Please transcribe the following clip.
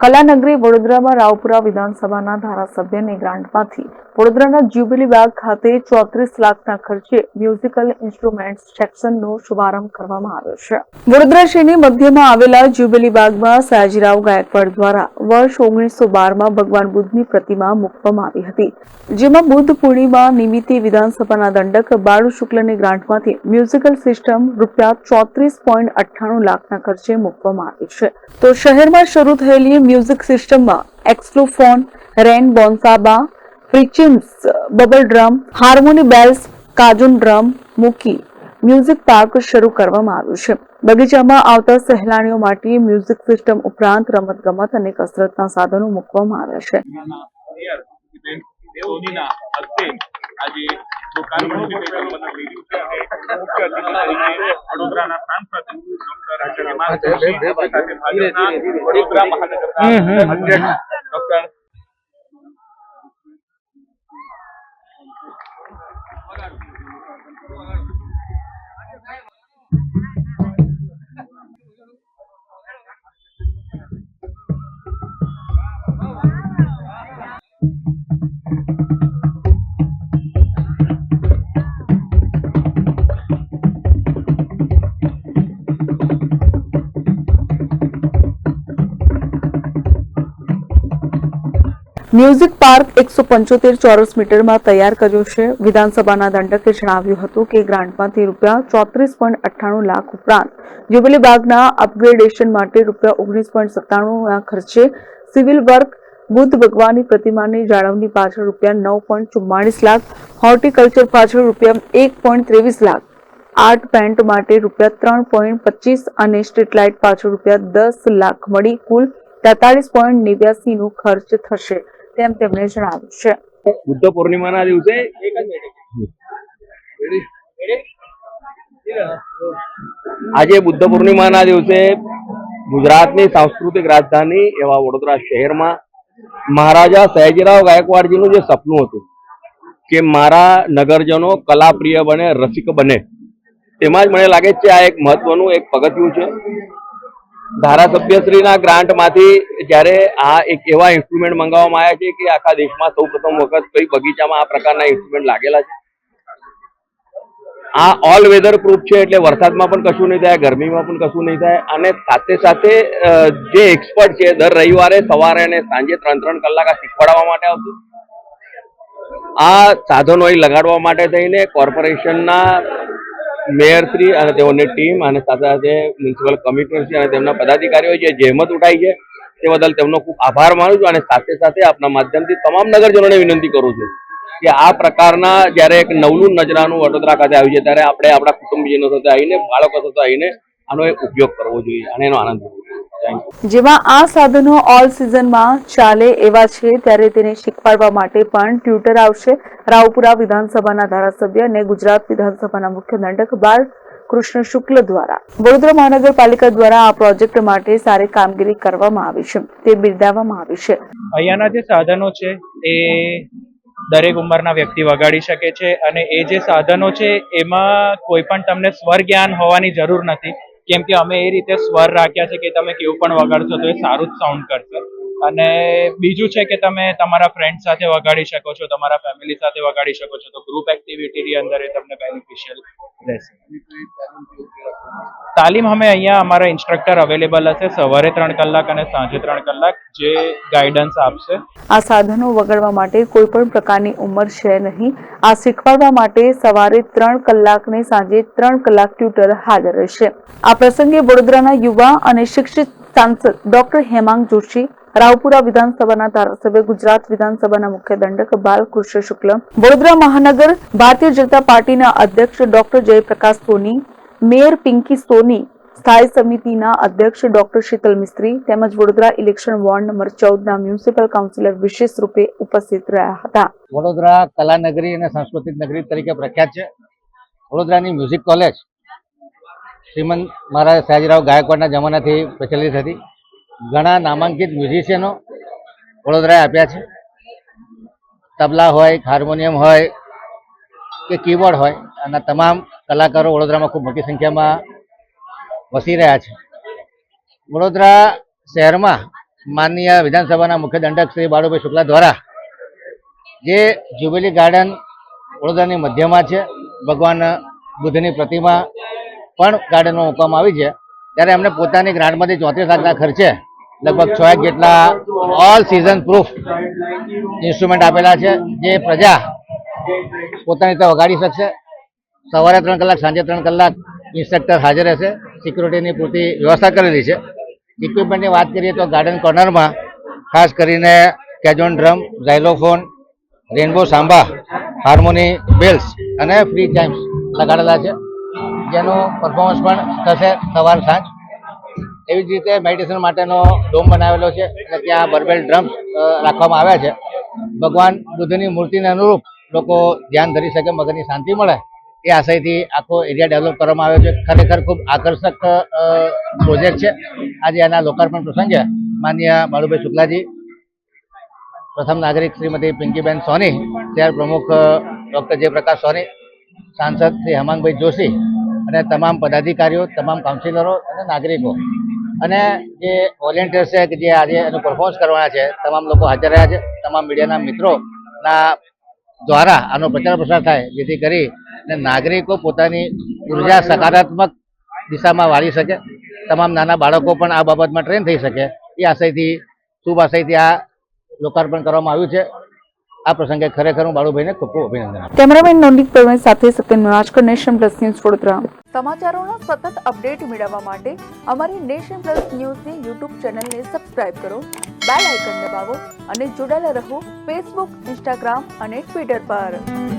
કલાનગરી વડોદરામાં રાવપુરા વિધાનસભાના ધારાસભ્યની ગ્રાન્ટમાંથી વડોદરાના જ્યુબિલી બાગ ખાતે ચોત્રીસ લાખના ખર્ચે મ્યુઝિકલ ઇન્સ્ટ્રુમેન્ટ સેક્શનનો શુભારંભ કરવામાં આવ્યો છે. વડોદરા શહેરની મધ્યમાં આવેલા જ્યુબિલી બાગમાં સયાજીરાવ ગાયકવાડ દ્વારા વર્ષ ઓગણીસો બારમાં ભગવાન બુદ્ધની પ્રતિમા મૂકવામાં આવી હતી. જેમાં બુદ્ધ પૂર્ણિમા નિમિત્તે વિધાનસભાના દંડક બાળુ શુક્લની ગ્રાન્ટમાંથી મ્યુઝિકલ સિસ્ટમ રૂપિયા ચોત્રીસ પોઈન્ટ અઠ્ઠાણું લાખના ખર્ચે મૂકવામાં આવી છે. તો શહેરમાં શરૂ થયેલી મ્યુઝિક સિસ્ટમમાં એક્સલોફોન રેન બોન્સાબા ફ્રિચિમ્સ bubble drum harmony bells cajon drum મૂકી મ્યુઝિક પાર્ક શરૂ કરવામાં આવ્યું છે. બગીચામાં આવતા સહેલાણીઓ માટે મ્યુઝિક સિસ્ટમ ઉપરાંત રમતગમત અને કસરતના સાધનો મૂકવામાં આવ્યા છે. આજે મહાનગરના અધ્યક્ષ મ્યુઝિક પાર્ક એકસો પંચોતેર ચોરસ મીટરમાં તૈયાર કર્યો છે. વિધાનસભાના દંડકે જણાવ્યું હતું કે ગ્રાન્ટમાંથી રૂપિયા ચોત્રીસ પોઈન્ટ અઠ્ઠાણું લાખ ઉપરાંત જ્યુબિલી બાગના અપગ્રેડેશન માટે રૂપિયા ઓગણીસ પોઈન્ટ સત્તાણુંના ખર્ચે સિવિલ વર્ક બુદ્ધ ભગવાનની પ્રતિમાની જાળવણી પાછળ રૂપિયા નવ પોઈન્ટ ચુમ્માળીસ લાખ, હોર્ટિકલ્ચર પાછળ રૂપિયા એક પોઈન્ટ ત્રેવીસ લાખ, આર્ટ પેન્ટ માટે રૂપિયા ત્રણ પોઈન્ટ પચીસ અને સ્ટ્રીટ લાઇટ પાછળ રૂપિયા દસ લાખ મળી કુલ તેતાલીસ પોઈન્ટ નેવ્યાસીનો ખર્ચ થશે. તેમ તેમણે જણાવ્યું છે. બુદ્ધ પૂર્ણિમાના દિવસે આજે બુદ્ધ પૂર્ણિમાના દિવસે ગુજરાતની સાંસ્કૃતિક રાજધાની એવા વડોદરા શહેરમાં મહારાજા સયાજીરાવ ગાયકવાડજીનું જે સપનું હતું કે મારા નગરજનો કલાપ્રિય બને, રસિક બને તેમાં જ મને લાગે છે આ એક મહત્વનું એક પગથિયું છે. ધારાસભ્યશ્રીના ગ્રાન્ટમાંથી જ્યારે આ એક એવા ઇન્સ્ટ્રુમેન્ટ મંગાવવામાં આવ્યા છે કે આખા દેશમાં સૌ પ્રથમ વખત કઈ બગીચામાં આ પ્રકારના ઇન્સ્ટ્રુમેન્ટ લાગેલા છે? આ ઓલ વેધર પ્રૂફ છે એટલે વરસાદમાં પણ કશું નહીં થાય, ગરમીમાં પણ કશું નહીં થાય. અને સાથે સાથે જે એક્સપર્ટ છે દર રવિવારે સવારે અને સાંજે ત્રણ ત્રણ કલાક આ શીખવાડવા માટે આવતું આ સાધનો લગાડવા માટે થઈને કોર્પોરેશનના મેયરશ્રી અને તેઓની ટીમ અને સાથે સાથે મ્યુનિસિપલ કમિશનરશ્રી અને તેમના પદાધિકારીઓ જે જહેમત ઉઠાઈ છે તે બદલ તેમનો ખૂબ આભાર માનું છું અને સાથે સાથે આપના માધ્યમથી તમામ નગરજનોને વિનંતી કરું છું કે આ પ્રકારના જ્યારે એક નવલું નજરાનું વડોદરા ખાતે આવ્યું છે ત્યારે આપણે આપણા કુટુંબીજનો સાથે આવીને, બાળકો સાથે આવીને આનો ઉપયોગ કરવો જોઈએ અને એનો આનંદ જેમાં આ સાધનો ઓલ સિઝનમાં ચાલે એવા છે ત્યારે તેને શીખવાડવા માટે પણ ટ્યુટર આવશે. રાવપુરા વિધાનસભાના ધારાસભ્ય અને ગુજરાત વિધાનસભાના મુખ્ય દંડક બાળ કૃષ્ણ શુક્લ દ્વારા. વડોદરા મહાનગરપાલિકા દ્વારા આ પ્રોજેક્ટ માટે સારી કામગીરી કરવામાં આવી છે. તે બિરદાવવામાં આવી છે. અહીંયાના જે સાધનો છે એ દરેક ઉંમરના વ્યક્તિ વગાડી શકે છે અને એ જે સાધનો છે એમાં કોઈ પણ તમને સ્વર જ્ઞાન હોવાની જરૂર નથી. કેમ કે અમે એ રીતે સ્વર રાખ્યા છે કે તમે કેવું પણ વગાડશો તો એ સારું જ સાઉન્ડ કરશે. અને બીજું છે કે તમે તમારા ફ્રેન્ડ સાથે વગાડી શકો છો, તમારા ફેમિલી સાથે વગાડી શકો છો. તો ગ્રુપ એક્ટિવિટીની અંદર એ તમને બેનિફિશિયલ રહેશે. તાલીમ અમે અહીંયા અમારા ઇન્સ્ટ્રક્ટર અવેલેબલ હશે. સવારે ત્રણ કલાક અને સાંજે ત્રણ કલાક જે ગાઈડન્સ આપશે. આ સાધનો વગાડવા માટે કોઈ પણ પ્રકારની ઉંમર છે નહીં. આ શીખવાડવા માટે સવારે ત્રણ કલાક ને સાંજે ત્રણ કલાક ટ્યુટર હાજર રહેશે. આ પ્રસંગે વડોદરાના યુવા અને શિક્ષિત સાંસદ ડોક્ટર હેમાંગ જોશી રાવપુરા વિધાનસભાના ધારાસભ્ય, ગુજરાત વિધાનસભાના મુખ્ય દંડક બાલકૃષ્ણ શુક્લ, વડોદરા મહાનગર ભારતીય જનતા પાર્ટીના અધ્યક્ષ ડોક્ટર જયપ્રકાશ સોની, મેયર પિંકી સોની, સ્થાયી સમિતિના અધ્યક્ષ ડોક્ટર શીતલ મિસ્ત્રી તેમજ વડોદરા ઇલેક્શન વોર્ડ નંબર ચૌદના મ્યુનિસિપલ કાઉન્સિલર વિશેષ રૂપે ઉપસ્થિત રહ્યા હતા. વડોદરા કલાનગરી અને સાંસ્કૃતિક નગરી તરીકે પ્રખ્યાત છે. વડોદરાની મ્યુઝિક કોલેજ શ્રીમંત મહારાજ સયાજીરાવ ગાયકવાડના જમાનાથી પ્રચલિત હતી. ઘણા નામાંકિત મ્યુઝિશિયનો વડોદરાએ આપ્યા છે. તબલા હોય, હાર્મોનિયમ હોય કે કીબોર્ડ હોય અને તમામ કલાકારો વડોદરામાં ખૂબ મોટી સંખ્યામાં વસી રહ્યા છે. વડોદરા શહેરમાં માનનીય વિધાનસભાના મુખ્ય દંડક શ્રી બાળુભાઈ શુક્લા દ્વારા જે જ્યુબિલી ગાર્ડન વડોદરાની મધ્યમાં છે, ભગવાન બુદ્ધની પ્રતિમા પણ ગાર્ડનમાં મૂકવામાં આવી છે. ત્યારે એમને પોતાની ગ્રાન્ટમાંથી ચોત્રીસ લાખના ખર્ચે લગભગ છ એક જેટલા ઓલ સિઝન પ્રૂફ ઇન્સ્ટ્રુમેન્ટ આપેલા છે, જે પ્રજા પોતાની રીતે વગાડી શકશે. સવારે ત્રણ કલાક, સાંજે ત્રણ કલાક ઇન્સ્ટ્રક્ટર હાજર રહેશે. સિક્યુરિટીની પૂરતી વ્યવસ્થા કરેલી છે. ઇક્વિપમેન્ટની વાત કરીએ તો ગાર્ડન કોર્નરમાં ખાસ કરીને cajon drum xylophone rainbow samba harmony bells અને ફ્રી ચાઇમ્સ લગાડેલા છે. જેનું પરફોર્મન્સ પણ થશે સવાર સાંજ. એવી જ રીતે મેડિટેશન માટેનો ડોમ બનાવેલો છે અને ત્યાં બરબેલ ડ્રમ્સ રાખવામાં આવ્યા છે. ભગવાન બુદ્ધની મૂર્તિને અનુરૂપ લોકો ધ્યાન ધરી શકે, મગજની શાંતિ મળે એ આશયથી આખો એરિયા ડેવલપ કરવામાં આવ્યો છે. ખરેખર ખૂબ આકર્ષક પ્રોજેક્ટ છે. આજે આના લોકાર્પણ પ્રસંગે માન્ય બાળુભાઈ શુક્લાજી, પ્રથમ નાગરિક શ્રીમતી પિંકીબેન સોની શહેર પ્રમુખ ડૉક્ટર જયપ્રકાશ સોની, સાંસદ શ્રી હેમાંગભાઈ જોશી અને તમામ પદાધિકારીઓ, તમામ કાઉન્સિલરો અને નાગરિકો અને જે વોલેન્ટિયર્સ છે કે જે આજે એનું પરફોર્મન્સ કરવાના છે, તમામ લોકો હાજર રહ્યા છે. તમામ મીડિયાના મિત્રોના દ્વારા આનો પ્રચાર પ્રસાર થાય, જેથી કરી અને નાગરિકો પોતાની ઊર્જા સકારાત્મક દિશામાં વાળી શકે. તમામ નાના બાળકો પણ આ બાબતમાં ટ્રેન થઈ શકે. એ આશયથી, શુભ આશયથી આ લોકાર્પણ કરવામાં આવ્યું છે. આ પ્રસંગે ખરેખર હું બાળુભાઈને ખૂબ ખૂબ અભિનંદન કેમેરામેન નવનીત પરમાર સાથે Satyan Rajkar nation plus news Vadodara. સમાચારોના સતત અપડેટ મેળવવા માટે અમારી નેશન પ્લસ ન્યૂઝની યુટ્યુબ ચેનલને સબસ્ક્રાઇબ કરો બેલ આઇકન દબાવો અને જોડાયેલા રહો ફેસબુક ઇન્સ્ટાગ્રામ અને ટ્વિટર પર.